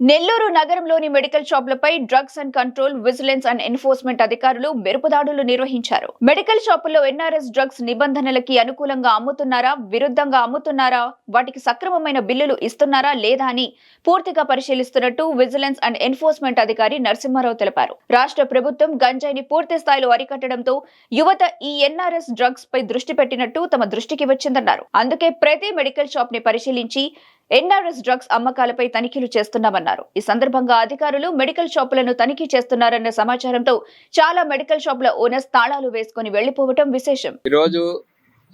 నెల్లూరు నగరంలోని medical షాపులపై drugs and control vigilance and enforcement అధికారులు మెరుపుదాడులు నిర్వహించారు. మెడికల్ షాపుల్లో ఎన్ఆర్ఎస్ డ్రగ్స్ నిబంధనలకి అనుకూలంగా అమ్ముతున్నారా విరుద్ధంగా అమ్ముతున్నారా వాటికి సక్రమమైన బిల్లులు ఇస్తున్నారా లేదా అని పూర్తిగా పరిశీలిస్తున్నట్టు విజిలెన్స్ అండ్ ఎన్ఫోర్స్మెంట్ అధికారి నరసింహారావు తెలిపారు. రాష్ట్ర ప్రభుత్వం గంజాయిని పూర్తి స్థాయిలో అరికట్టడంతో యువత ఈ ఎన్ఆర్ఎస్ డ్రగ్స్ పై దృష్టి పెట్టినట్టు తమ దృష్టికి వచ్చిందన్నారు. అందుకే ప్రతి మెడికల్ షాప్ని పరిశీలించి ఎన్ఆర్ఎస్ డ్రగ్స్ అమ్మకాలపై తనిఖీలు చేస్తున్నామన్నారు. ఈ సందర్భంగా అధికారులు మెడికల్ షాపులను తనిఖీ చేస్తున్నారన్న సమాచారంతో చాలా మెడికల్ షాపుల ఓనర్స్ తాళాలు వేసుకుని వెళ్ళిపోవటం విశేషం. ఈరోజు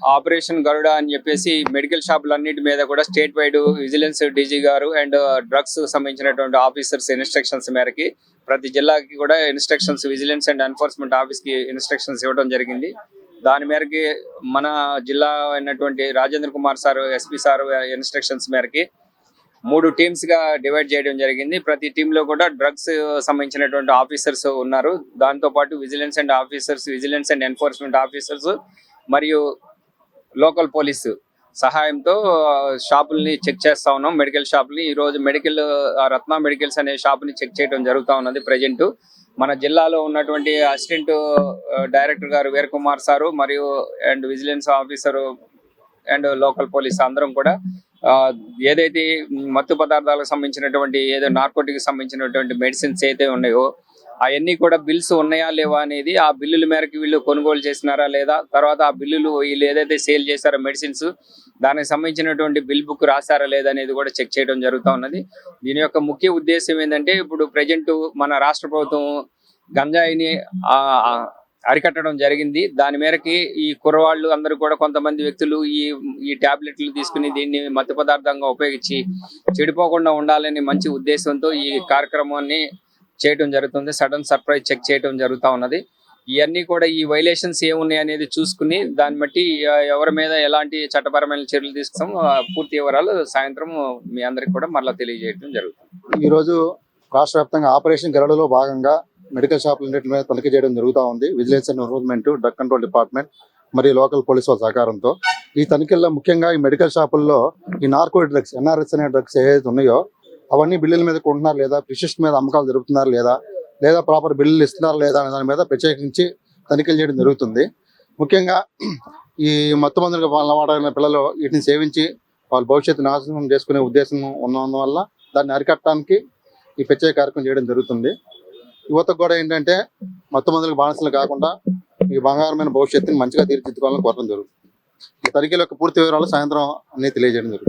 ఆపరేషన్ గరుడ అని చెప్పేసి మెడికల్ షాపులన్నిటి మీద కూడా స్టేట్ వైడ్ విజిలెన్స్ డీజీ గారు అండ్ డ్రగ్స్ సంబంధించినటువంటి ఆఫీసర్స్ ఇన్స్ట్రక్షన్స్ మేరకి ప్రతి జిల్లాకి కూడా ఇన్స్ట్రక్షన్స్ విజిలెన్స్ అండ్ ఎన్ఫోర్స్మెంట్ ఆఫీస్కి ఇన్స్ట్రక్షన్స్ ఇవ్వడం జరిగింది. దాని మేరకి మన జిల్లా అయినటువంటి Rajendra Kumar sir SP sir instructions మేరకి మూడు టీమ్స్గా డివైడ్ చేయడం జరిగింది. ప్రతి టీమ్లో కూడా డ్రగ్స్ సంబంధించినటువంటి ఆఫీసర్స్ ఉన్నారు. దాంతో పాటు vigilance and officers vigilance and enforcement officers మరియు లోకల్ పోలీసు సహాయంతో షాపుల్ని చెక్ చేస్తా ఉన్నాం. మెడికల్ షాపుల్ని ఈ రోజు మెడికల్ రత్న మెడికల్స్ అనే షాపుని చెక్ చేయడం జరుగుతా ఉన్నది ప్రజెంటు మన జిల్లాలో ఉన్నటువంటి అసిస్టెంట్ డైరెక్టర్ గారు వీర్ కుమార్ సారు మరియు and vigilance officer and local police అందరం కూడా ఏదైతే మత్తు పదార్థాలకు సంబంధించినటువంటి ఏదో నార్కోటిక్ సంబంధించినటువంటి మెడిసిన్స్ అయితే ఉన్నాయో అవన్నీ కూడా బిల్స్ ఉన్నాయా లేవా అనేది ఆ బిల్లుల మేరకు వీళ్ళు కొనుగోలు చేసినారా లేదా? తర్వాత ఆ బిల్లులు వీళ్ళు ఏదైతే సేల్ చేశారో మెడిసిన్స్ దానికి సంబంధించినటువంటి బిల్ బుక్ రాశారా లేదా అనేది కూడా చెక్ చేయడం జరుగుతూ ఉన్నది. దీని యొక్క ముఖ్య ఉద్దేశం ఏంటంటే ఇప్పుడు ప్రజెంట్ మన రాష్ట్ర ప్రభుత్వం గంజాయిని ఆ, అరికట్టడం జరిగింది. దాని మేరకి ఈ కుర్రవాళ్ళు అందరూ కూడా కొంతమంది వ్యక్తులు ఈ ఈ టాబ్లెట్లు తీసుకుని దీన్ని మత్తు పదార్థంగా ఉపయోగించి చెడిపోకుండా ఉండాలని మంచి ఉద్దేశంతో ఈ కార్యక్రమాన్ని చేయడం జరుగుతుంది. సడన్ సర్ప్రైజ్ చెక్ చేయడం జరుగుతూ ఉన్నది. ఇవన్నీ కూడా ఈ వైలేషన్స్ ఏమున్నాయి అనేది చూసుకుని దాన్ని బట్టి ఎవరి మీద ఎలాంటి చట్టపరమైన చర్యలు తీసుకుంటాం ఆ, పూర్తి వివరాలు సాయంత్రం మీ అందరికి కూడా మరలా తెలియజేయడం జరుగుతుంది. ఈరోజు రాష్ట్ర వ్యాప్తంగా ఆపరేషన్ గెరడులో భాగంగా మెడికల్ షాపులన్నింటి మీద తనిఖీ చేయడం జరుగుతూ ఉంది. Vigilance and enrollment drug control department మరియు లోకల్ పోలీసు వాళ్ళ సహకారంతో. ఈ తనిఖీల్లో ముఖ్యంగా ఈ మెడికల్ షాపుల్లో ఈ నార్కో డ్రగ్స్ ఎన్ఆర్ఎస్ అనే డ్రగ్స్ ఏదైతే ఉన్నాయో అవన్నీ బిల్లుల మీద కొంటున్నారు లేదా ప్రిషిస్ట్ మీద అమ్మకాలు జరుగుతున్నారు లేదా లేదా ప్రాపర్ బిల్లులు ఇస్తున్నారు లేదా అనే దాని మీద ప్రత్యేకించి తనిఖీలు చేయడం జరుగుతుంది. ముఖ్యంగా ఈ మత్తు మందులకు అలవాటైన పిల్లలు వీటిని సేవించి వాళ్ళ భవిష్యత్తు నాశనం చేసుకునే ఉద్దేశం ఉన్నందువల్ల దాన్ని అరికట్టడానికి ఈ ప్రత్యేక కార్యక్రమం చేయడం జరుగుతుంది. యువతకు కూడా ఏంటంటే మత్తు మందులకు బానిసలు కాకుండా ఈ బంగారమైన భవిష్యత్తుని మంచిగా తీర్చిదిద్దుకోవాలని కోరడం జరుగుతుంది. ఈ తనిఖీల యొక్క పూర్తి వివరాలు సాయంత్రం అన్ని తెలియజేయడం జరుగుతుంది.